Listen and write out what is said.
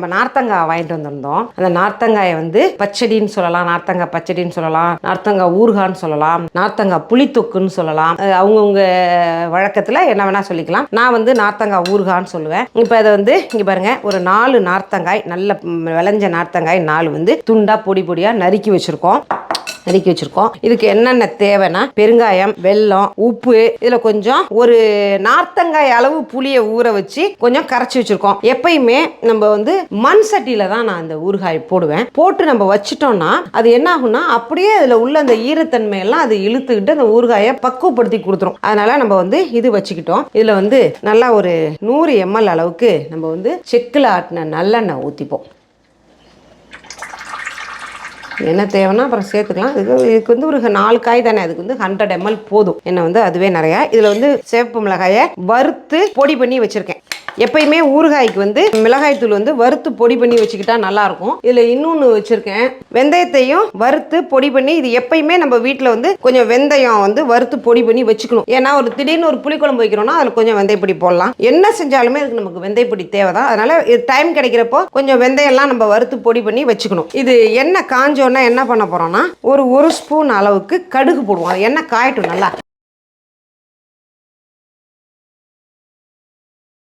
நம்ம நார்த்தங்காய் வாங்கிட்டு வந்திருந்தோம். அந்த நார்த்தங்காயை வந்து பச்சடின்னு சொல்லலாம் நார்த்தங்காய் பச்சடின்னு சொல்லலாம் நார்த்தங்காய் ஊறுகான்னு சொல்லலாம் நார்த்தங்காய் புளித்தொக்குன்னு சொல்லலாம். அவங்கவுங்க வழக்கத்தில் என்ன வேணால் சொல்லிக்கலாம். நான் வந்து நார்த்தங்காய் ஊறுகான்னு சொல்லுவேன். இப்போ அதை வந்து இங்கே பாருங்கள் ஒரு நாலு நார்த்தங்காய் நல்ல விளைஞ்ச நார்த்தங்காய் நாலு வந்து துண்டாக பொடி பொடியாக நறுக்கி வச்சுருக்கோம். நறுக்கி வச்சிருக்கோம். இதுக்கு என்னென்ன தேவைன்னா பெருங்காயம் வெல்லம் உப்பு இதில் கொஞ்சம் ஒரு நார்த்தங்காய் அளவு புளியை ஊற வச்சு கொஞ்சம் கரைச்சி வச்சுருக்கோம். எப்பயுமே நம்ம வந்து மண் சட்டியில் தான் நான் அந்த ஊறுகாய் போடுவேன். போட்டு நம்ம வச்சிட்டோம்னா அது என்ன ஆகும்னா அப்படியே அதில் உள்ள அந்த ஈரத்தன்மையெல்லாம் அது இழுத்துக்கிட்டு அந்த ஊறுகாயை பக்குவப்படுத்தி கொடுத்துரும். அதனால நம்ம வந்து இது வச்சுக்கிட்டோம். இதில் வந்து நல்லா ஒரு நூறு எம்எல் அளவுக்கு நம்ம வந்து செக்கில் ஆட்டின நல்லெண்ணெய் ஊற்றிப்போம் என்ன தேவைன்னா அப்புறம் சேர்த்துக்கலாம். இதுக்கு இதுக்கு வந்து ஒரு நாலு காய் தானே. அதுக்கு வந்து ஹண்ட்ரட் எம்எல் போதும். என்ன வந்து அதுவே நிறையா. இதில் வந்து சேப்பு மிளகாயை வறுத்து பொடி பண்ணி வச்சுருக்கேன். எப்பயுமே ஊறுகாய்க்கு வந்து மிளகாய் தூள் வந்து வறுத்து பொடி பண்ணி வச்சுக்கிட்டா நல்லா இருக்கும் இதில் இன்னொன்று வச்சுருக்கேன். வெந்தயத்தையும் வறுத்து பொடி பண்ணி இது எப்பயுமே நம்ம வீட்டில் வந்து கொஞ்சம் வெந்தயம் வந்து வறுத்து பொடி பண்ணி வச்சுக்கணும். ஏன்னா ஒரு திடீர்னு ஒரு புளிக்குழம்பு வைக்கிறோம்னா அதில் கொஞ்சம் வெந்தயப்பொடி போடலாம். என்ன செஞ்சாலுமே அதுக்கு நமக்கு வெந்தயப்பொடி தேவை தான் அதனால இது டைம் கிடைக்கிறப்போ கொஞ்சம் வெந்தயம்லாம் நம்ம வறுத்து பொடி பண்ணி வச்சுக்கணும். இது எண்ணெய் காஞ்சோன்னா என்ன பண்ண போறோம்னா ஒரு ஒரு ஸ்பூன் அளவுக்கு கடுகு போடுவோம். அது எண்ணெய் காயட்டும் நல்லா?